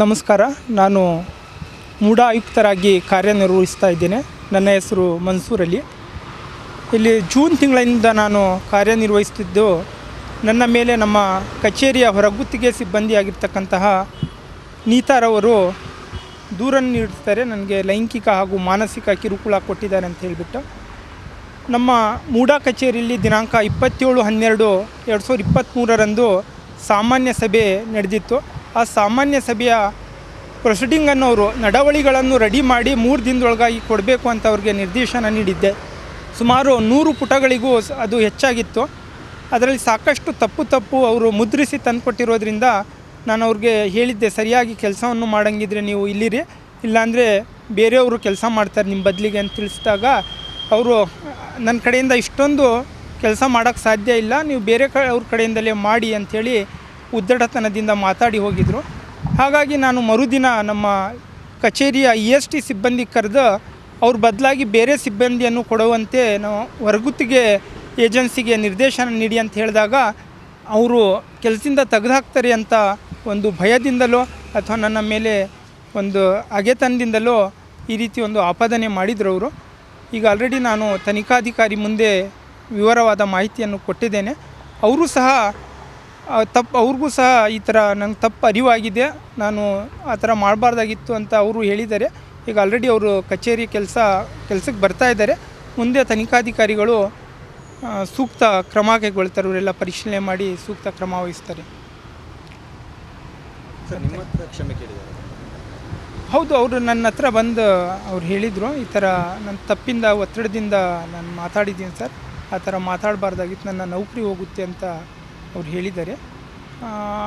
ನಮಸ್ಕಾರ. ನಾನು ಮೂಡಾ ಆಯುಕ್ತರಾಗಿ ಕಾರ್ಯನಿರ್ವಹಿಸ್ತಾ ಇದ್ದೇನೆ. ನನ್ನ ಹೆಸರು ಮನ್ಸೂರ್ ಅಲಿ. ಇಲ್ಲಿ ಜೂನ್ ತಿಂಗಳಿಂದ ನಾನು ಕಾರ್ಯನಿರ್ವಹಿಸ್ತಿದ್ದು ನನ್ನ ಮೇಲೆ ನಮ್ಮ ಕಚೇರಿಯ ಹೊರಗುತ್ತಿಗೆ ಸಿಬ್ಬಂದಿಯಾಗಿರ್ತಕ್ಕಂತಹ ನೀತಾರವರು ದೂರನ್ನು ನೀಡ್ತಾರೆ ನನಗೆ ಲೈಂಗಿಕ ಹಾಗೂ ಮಾನಸಿಕ ಕಿರುಕುಳ ಕೊಟ್ಟಿದ್ದಾರೆ ಅಂತ ಹೇಳಿಬಿಟ್ಟು. ನಮ್ಮ ಮೂಡಾ ಕಚೇರಿಯಲ್ಲಿ ದಿನಾಂಕ ಇಪ್ಪತ್ತೇಳು ಹನ್ನೆರಡು ಎರಡು ಸಾವಿರದ ಇಪ್ಪತ್ತ್ಮೂರರಂದು ಸಾಮಾನ್ಯ ಸಭೆ ನಡೆದಿತ್ತು. ಆ ಸಾಮಾನ್ಯ ಸಭೆಯ ಪ್ರೊಸೀಡಿಂಗನ್ನು ಅವರು ನಡವಳಿಗಳನ್ನು ರೆಡಿ ಮಾಡಿ ಮೂರು ದಿನದೊಳಗಾಗಿ ಕೊಡಬೇಕು ಅಂತ ಅವ್ರಿಗೆ ನಿರ್ದೇಶನ ನೀಡಿದ್ದೆ. ಸುಮಾರು ನೂರು ಪುಟಗಳಿಗೂ ಅದು ಹೆಚ್ಚಾಗಿತ್ತು. ಅದರಲ್ಲಿ ಸಾಕಷ್ಟು ತಪ್ಪು ತಪ್ಪು ಅವರು ಮುದ್ರಿಸಿ ತಂದುಕೊಟ್ಟಿರೋದ್ರಿಂದ ನಾನು ಅವ್ರಿಗೆ ಹೇಳಿದ್ದೆ, ಸರಿಯಾಗಿ ಕೆಲಸವನ್ನು ಮಾಡಂಗಿದ್ರೆ ನೀವು ಇಲ್ಲಿರಿ. ಇಲ್ಲಾಂದರೆ ಬೇರೆಯವರು ಕೆಲಸ ಮಾಡ್ತಾರೆ ನಿಮ್ಮ ಬದಲಿಗೆ ಅಂತ ತಿಳಿಸಿದಾಗ ಅವರು, ನನ್ನ ಕಡೆಯಿಂದ ಇಷ್ಟೊಂದು ಕೆಲಸ ಮಾಡೋಕ್ಕೆ ಸಾಧ್ಯ ಇಲ್ಲ. ನೀವು ಬೇರೆ ಕ ಅವ್ರ ಕಡೆಯಿಂದಲೇ ಮಾಡಿ ಅಂಥೇಳಿ ಉದ್ದಟತನದಿಂದ ಮಾತಾಡಿ ಹೋಗಿದ್ದರು ಹಾಗಾಗಿ ನಾನು ಮರುದಿನ ನಮ್ಮ ಕಚೇರಿಯ ಇ ಎಸ್ ಟಿ ಸಿಬ್ಬಂದಿ ಕರೆದು ಅವ್ರ ಬದಲಾಗಿ ಬೇರೆ ಸಿಬ್ಬಂದಿಯನ್ನು ಕೊಡುವಂತೆ ನಾವು ಹೊರಗುತ್ತಿಗೆ ಏಜೆನ್ಸಿಗೆ ನಿರ್ದೇಶನ ನೀಡಿ ಅಂತ ಹೇಳಿದಾಗ ಅವರು ಕೆಲಸದಿಂದ ತೆಗೆದುಹಾಕ್ತಾರೆ ಅಂತ ಒಂದು ಭಯದಿಂದಲೋ ಅಥವಾ ನನ್ನ ಮೇಲೆ ಒಂದು ಅಗೆತನದಿಂದಲೋ ಈ ರೀತಿ ಒಂದು ಆಪಾದನೆ ಮಾಡಿದ್ರು ಅವರು. ಈಗ ಆಲ್ರೆಡಿ ನಾನು ತನಿಖಾಧಿಕಾರಿ ಮುಂದೆ ವಿವರವಾದ ಮಾಹಿತಿಯನ್ನು ಕೊಟ್ಟಿದ್ದೇನೆ. ಅವರು ಸಹ ತಪ್ಪು ಅವ್ರಿಗೂ ಸಹ ಈ ಥರ ನಂಗೆ ತಪ್ಪು ಅರಿವಾಗಿದೆ. ನಾನು ಆ ಥರ ಮಾಡಬಾರ್ದಾಗಿತ್ತು ಅಂತ ಅವರು ಹೇಳಿದ್ದಾರೆ. ಈಗ ಆಲ್ರೆಡಿ ಅವರು ಕಚೇರಿ ಕೆಲಸ ಕೆಲಸಕ್ಕೆ ಬರ್ತಾ ಇದ್ದಾರೆ. ಮುಂದೆ ತನಿಖಾಧಿಕಾರಿಗಳು ಸೂಕ್ತ ಕ್ರಮ ಕೈಗೊಳ್ತಾರೆ. ಅವರೆಲ್ಲ ಪರಿಶೀಲನೆ ಮಾಡಿ ಸೂಕ್ತ ಕ್ರಮ ವಹಿಸ್ತಾರೆ. ಹೌದು ಅವರು ನನ್ನ ಹತ್ರ ಬಂದು ಅವ್ರು ಹೇಳಿದರು. ಈ ಥರ ನನ್ನ ತಪ್ಪಿಂದ ಒತ್ತಡದಿಂದ ನಾನು ಮಾತಾಡಿದ್ದೀನಿ ಸರ್. ಆ ಥರ ಮಾತಾಡಬಾರ್ದಾಗಿತ್ತು. ನನ್ನ ನೌಕರಿ ಹೋಗುತ್ತೆ ಅಂತ ಅವ್ರು ಹೇಳಿದ್ದಾರೆ.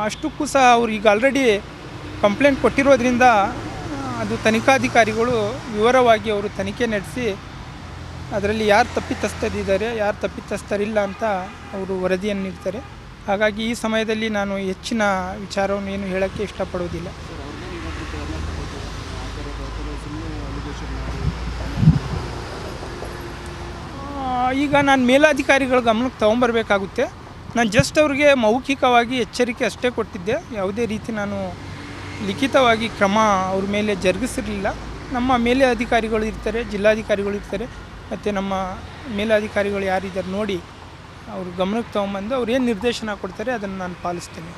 ಅಷ್ಟಕ್ಕೂ ಸಹ ಅವ್ರು ಈಗ ಆಲ್ರೆಡಿ ಕಂಪ್ಲೇಂಟ್ ಕೊಟ್ಟಿರೋದ್ರಿಂದ ಅದು ತನಿಖಾಧಿಕಾರಿಗಳು ವಿವರವಾಗಿ ಅವರು ತನಿಖೆ ನಡೆಸಿ, ಅದರಲ್ಲಿ ಯಾರು ತಪ್ಪಿತಸ್ಥರಿದ್ದಾರೆ, ಯಾರು ತಪ್ಪಿತಸ್ಥರಿಲ್ಲ ಅಂತ ಅವರು ವರದಿಯನ್ನು ನೀಡ್ತಾರೆ. ಹಾಗಾಗಿ ಈ ಸಮಯದಲ್ಲಿ ನಾನು ಹೆಚ್ಚಿನ ವಿಚಾರವನ್ನು ಏನು ಹೇಳೋಕ್ಕೆ ಇಷ್ಟಪಡೋದಿಲ್ಲ. ಈಗ ನಾನು ಮೇಲಾಧಿಕಾರಿಗಳ ಗಮನಕ್ಕೆ ತೊಗೊಂಬರ್ಬೇಕಾಗುತ್ತೆ. ನಾನು ಜಸ್ಟ್ ಅವ್ರಿಗೆ ಮೌಖಿಕವಾಗಿ ಎಚ್ಚರಿಕೆ ಅಷ್ಟೇ ಕೊಟ್ಟಿದ್ದೆ. ಯಾವುದೇ ರೀತಿ ನಾನು ಲಿಖಿತವಾಗಿ ಕ್ರಮ ಅವ್ರ ಮೇಲೆ ಜರುಗಿಸಿರಲಿಲ್ಲ. ನಮ್ಮ ಮೇಲೆ ಅಧಿಕಾರಿಗಳು ಇರ್ತಾರೆ, ಜಿಲ್ಲಾಧಿಕಾರಿಗಳು ಇರ್ತಾರೆ, ಮತ್ತು ನಮ್ಮ ಮೇಲಾಧಿಕಾರಿಗಳು ಯಾರಿದ್ದಾರೆ ನೋಡಿ ಅವ್ರ ಗಮನಕ್ಕೆ ತೊಗೊಂಬಂದು ಅವ್ರು ಏನು ನಿರ್ದೇಶನ ಕೊಡ್ತಾರೆ ಅದನ್ನು ನಾನು ಪಾಲಿಸ್ತೇನೆ.